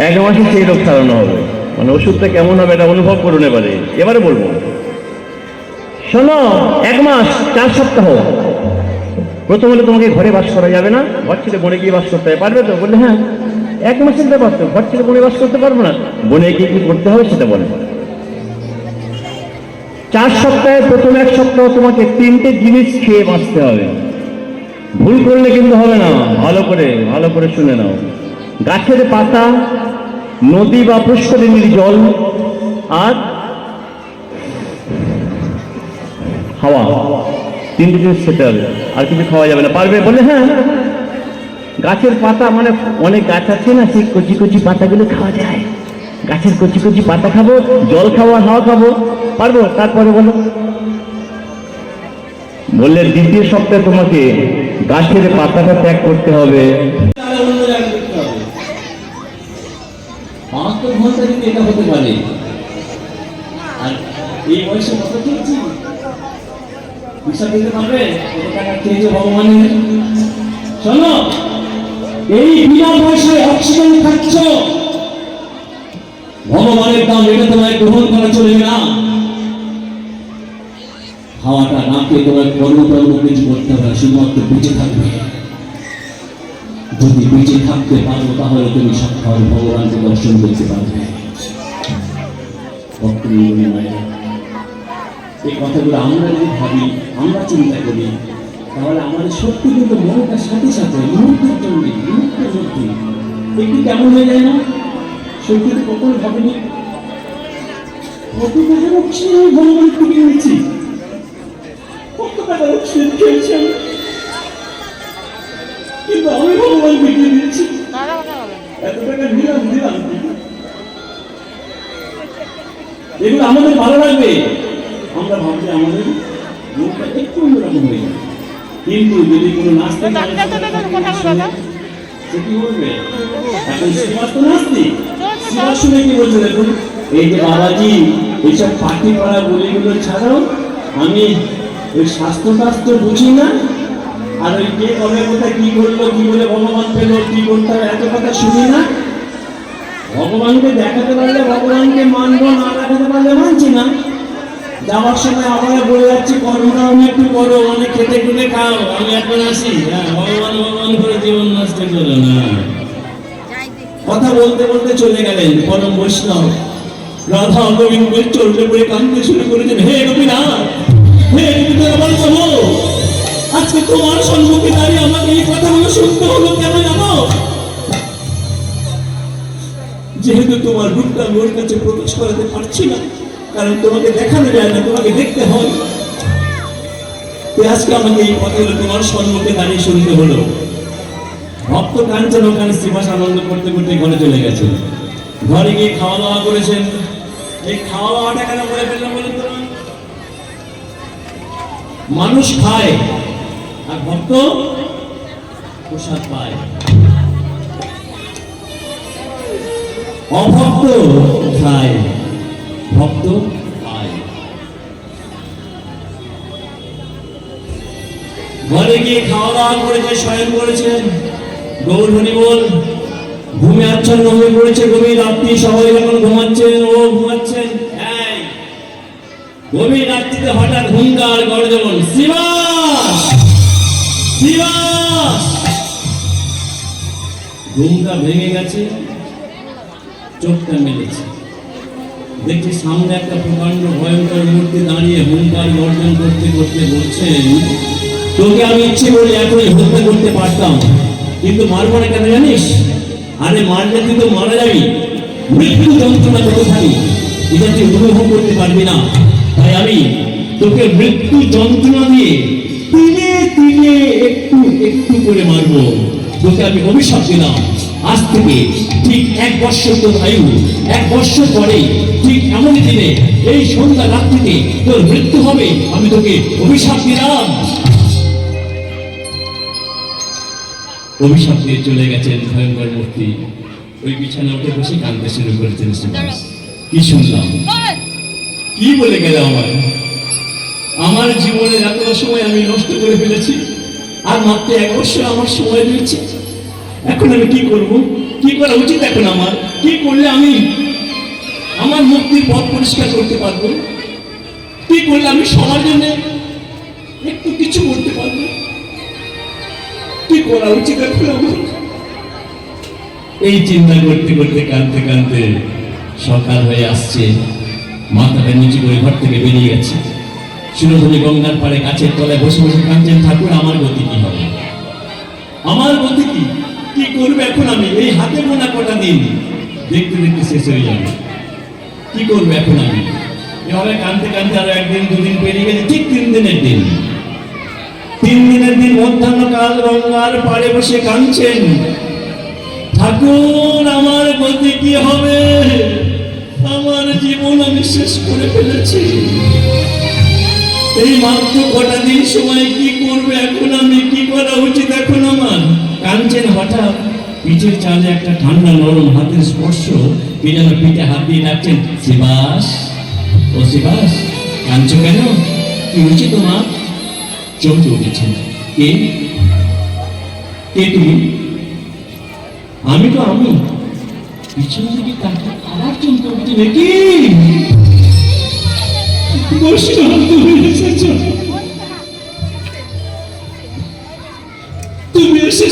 এক মাসে সেই রোগ সারানো হবে। মানে ওষুধটা কেমন হবে এটা অনুভব করুন এবারে। এবারে বলব। শোনো, এক মাস, চার সপ্তাহ। প্রথম হলে তোমাকে ঘরে বাস করা যাবে না। ঘর ছেড়ে বনে গিয়ে বাস করতে পারবে তো? বললে হ্যাঁ। এক মাসের ব্যাপার তো। ঘর ছেড়ে বনে বাস করতে পারব না। বনে গিয়ে কি করতে হবে সেটা বলে। চার সপ্তাহে প্রথম এক সপ্তাহ তোমাকে তিনটে জিনিস খেয়ে বাঁচতে হবে। ভুল করলে কিন্তু হবে না। ভালো করে ভালো করে শুনে নাও। গাছের পাতা, নদী বা পুষ্করিণীর জল, আর হাওয়া। তিনটে জিনিস খেতে হবে, আর কিছু খাওয়া যাবে না। পারবে? বলে হ্যাঁ গাছের পাতা মানে অনেক গাছ আছে না, সেই কচি কচি পাতাগুলো খাওয়া যায়। গাছের কচি কচি পাতা খাব, জল খাব হাওয়া খাব। পারব? তারপরে বলো। বললে দ্বিতীয় সপ্তাহে তোমাকে গাছের পাতাটা ত্যাগ করতে হবে তাহলে অন্য জায়গায় দেখতে হবে বাহাত্তর ঘণ্টা যদি এটা হতে পারে। আর এই বয়সে কত হাওয়াটা তোমার কিছু করতে হবে, শুধুমাত্র বেঁচে থাকবে। যদি বেঁচে থাকতে পারো, তাহলে তুমি সাক্ষাৎ ভগবানকে দর্শন করতে পারবে। মায়েরা, এই কথাগুলো আমরা যদি ভাবি আমরা চিন্তা করি তাহলে আমাদের সত্যি কিন্তু মনটার সাথে সাথে মুহূর্তের জন্য মুহূর্তের মধ্যে একটু কেমন হয়ে যায় না? সত্যি তো কখনো ভাবিনি। কত টাকার অক্সিজেন আমি ভগবানের থেকে নিয়েছি কত টাকার অক্সিজেন খেয়েছি আমি। কিন্তু আমি ভগবান বিক্রি দিচ্ছি। এত টাকা দিলাম দিলাম এগুলো আমাদের ভালো লাগবে। আমরা ভাবছি আমাদের মুখটা একটু অন্যরকম হয়ে যাবে। কিন্তু যদি কোনো নাস্তিক সে কি বলবে? এখন শ্রীবাস তো নাস্তিক। শ্রীবাস শুনে কি বলছে দেখুন? এই যে বাবাজি এইসব পাখি পড়া বলিগুলো ছাড়াও আমি ওই স্বাস্থ্য টাস্ত্র বুঝি না। আর ওই কে কবে কোথায় কি করল কি বলে ভগবান পেল কি করতে হবে এত কথা শুনি না। ভগবানকে দেখাতে পারলে ভগবানকে মানবো, না দেখাতে পারলে মানছি না। যাওয়ার সময় আমরা বলে যাচ্ছি কর্মটা আমি একটু করো অনেক খেতে খুঁটে খাও। আমি এখন আসি। হ্যাঁ ভগবান ভগবান করে জীবন নষ্ট করো না। কথা বলতে বলতে চলে গেলেন পরম বৈষ্ণব। রাধা গোবিন্দের চলতে পড়ে কাঁদতে শুরু করেছেন, হে গোপীনাথ হে গোপীনাথ, আমার প্রভু, আজকে তোমার সম্মুখে দাঁড়িয়ে আমাকে এই কথাগুলো শুনতে হলো কেন জানো? যেহেতু তোমার রূপটা আমি ওর কাছে প্রকাশ করাতে পারছি না, কারণ তোমাকে দেখানো যায় না, তোমাকে দেখতে হয়। আজকে আমাকে এই কথাগুলো তোমার সম্মুখে দাঁড়িয়ে শুনতে হলো। ভক্ত কাঞ্চন ওখানে শ্রীবাস আনন্দ করতে করতে ঘরে চলে গেছে। ঘরে গিয়ে খাওয়া দাওয়া করেছেন। এই খাওয়া দাওয়াটা কেন করে ফেললাম বলুন তো? মানুষ খায়, আর ভক্ত প্রসাদ পায়। অভক্ত খায় ভক্ত খায় ঘরে গিয়ে খাওয়া দাওয়া করেছে, শয়ন করেছেন গৌর বল, ঘুমে আচ্ছন্ন হয়ে পড়েছে, গভীর রাত্রি, সবাই যখন ঘুমাচ্ছেন ও ঘুমাচ্ছেন গভীর রাত্রিতে হঠাৎ হুঙ্কার গর্জন শিবাস শিবাস ঘুমটা ভেঙে গেছে। চোখটা মেলেছে। দেখছি সামনে একটা প্রকাণ্ড ভয়ঙ্কর মূর্তি দাঁড়িয়ে হুঙ্কার গর্জন করতে করতে বলছেন তোকে আমি ইচ্ছে করে এখনই হত্যা করতে পারতাম। কিন্তু মারবো না কেন জানিস? আরে মারলে তুই তো মারা যাবি। মৃত্যু যন্ত্রণা কতখানি এটা তুই অনুভব করতে পারবি না। তাই আমি তোকে মৃত্যু যন্ত্রণা দিয়ে তিনে তিনে একটু একটু করে মারবো। তোকে আমি অভিশাপ দিলাম। আজ থেকে ঠিক এক বৎসর তোর আয়ু এক বৎসর পরে ঠিক এমন দিনে এই সন্ধ্যা রাত্রিতে তোর মৃত্যু হবে আমি তোকে অভিশাপ দিলাম অভিশাপ দিয়ে চলে গেছেন ভয়ঙ্কর মূর্তি। ওই বিছানা উঠে বসে কাঁদতে শুরু করেছেন কি শুনলাম? কি বলে গেল আমার আমার জীবনের এতটা সময় আমি নষ্ট করে ফেলেছি আর মাত্র এক বছর আমার সময় রয়েছে। এখন আমি কি করব? কি করা উচিত এখন আমার? কি করলে আমি আমার মুক্তির পথ পরিষ্কার করতে পারব? কি করলে আমি সবার জন্য একটু কিছু করতে পারব? কি করা উচিত এখন আমার? এই চিন্তা করতে করতে কাঁদতে কাঁদতে সকাল হয়ে আসছে। মাথাটা নিচু করে ঘর থেকে বেরিয়ে গেছে। সুরধনী গঙ্গার পাড়ে গাছের তলায় বসে বসে কাঁদছেন ঠাকুর, আমার গতি কি হবে? আমার গতি কি? কি করবে এখন আমি? এই হাতে গোনা কটা দিন? দেখতে দেখতে শেষ হয়ে যাবে। কি করবে এখন আমি? এভাবে কানতে কানতে আরও একদিন, দুদিন পেরিয়ে গেছে, ঠিক তিন দিনের দিন। তিন দিনের দিন মধ্যাহ্নকাল গঙ্গার পাড়ে বসে কাঁদছেন। ঠাকুর, আমার গতি কি হবে? আমার জীবন আমি শেষ করে ফেলেছি। এই মাত্র কটা দিন সময় কি করবে এখন আমি? কি করা উচিত এখন আমার? কাঞ্চেন হঠাৎ পিঠের চালে একটা ঠান্ডা নরম হাতের স্পর্শ কে পিঠে হাত দিয়ে ডাকছেন শিবাস ও শিবাস কাঞ্চ কেন? কি হয়েছে তোমার? চমকে উঠেছেন। কে? কে তুমি? আমি তো আমি। পিছন দিকে তাকে আবার চমকে উঠছে নাকি? তুমি এসেছ।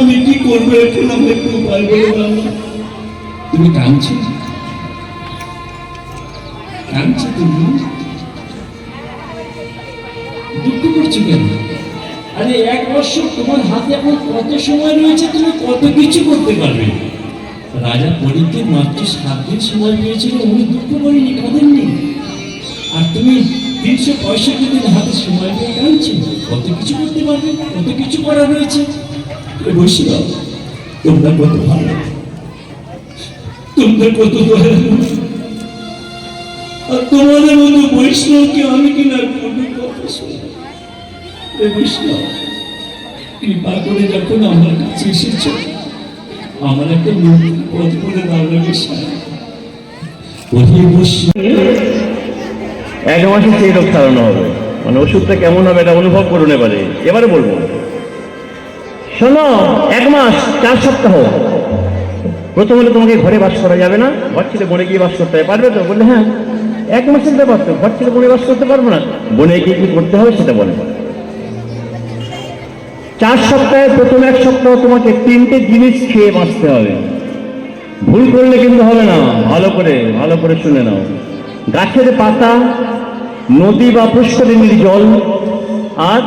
আমি কি করব? এখন আমি একটু উপায় বলে তুমি কাঁদছো? কাঁদছো তুমি দুঃখ করছ কেন? আরে এক বছর তোমার হাতে এখন কত সময় রয়েছে তুমি কত কিছু করতে পারবে? রাজা পরীক্ষিত মাত্র সাত দিন সময় পেয়েছিল উনি দুঃখ করেনি কাঁদেননি। আর তুমি তিনশো পঁয়ষট্টি দিন হাতে সময় পেয়ে কাঁদছো। কত কিছু করতে পারবে কত কিছু করা রয়েছে? তোমরা কত ভালো। তোমরা কত দয়ালু। আর তোমাদের মতো বৈষ্ণবকে আমি কিনা কোনো কথা বৈষ্ণব, কৃপা করে যখন আমার কাছে এসেছ, আমার একটা মুক্তি পথ করে এক মাসে সেই রোগ সারানো হবে। মানে ওষুধটা কেমন হবে এটা অনুভব করুন এবারে। এবারে বলব। শোনো, এক মাস, চার সপ্তাহ। প্রথম হলে তোমাকে ঘরে বাস করা যাবে না, ঘর ছেড়ে বনে গিয়ে বাস করতে হবে পারবে তো? বললে হ্যাঁ এক মাসের ব্যাপার তো, ঘর ছেড়ে বনে বাস করতে পারব না। বনে গিয়ে কি করতে হবে সেটা বলে। চার সপ্তাহে প্রথম এক সপ্তাহ তোমাকে তিনটে জিনিস খেয়ে বাঁচতে হবে। ভুল করলে কিন্তু হবে না। ভালো করে ভালো করে শুনে নাও। গাছের পাতা, নদী বা পুষ্করিণীর জল, আর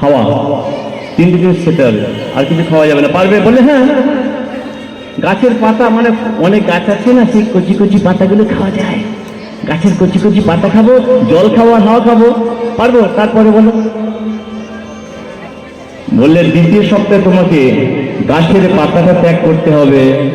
হাওয়া। তিনটে জিনিস খেতে হবে। আর কিছু খাওয়া যাবে না। পারবে? বলে হ্যাঁ গাছের পাতা মানে অনেক গাছ আছে না, সেই কচি কচি পাতাগুলো খাওয়া যায়। গাছের কচি কচি পাতা খাব, জল খাব আর হাওয়া খাব। পারব? তারপরে বলো বললে দ্বিতীয় সপ্তাহে তোমাকে গাছের পাতাটা ত্যাগ করতে হবে।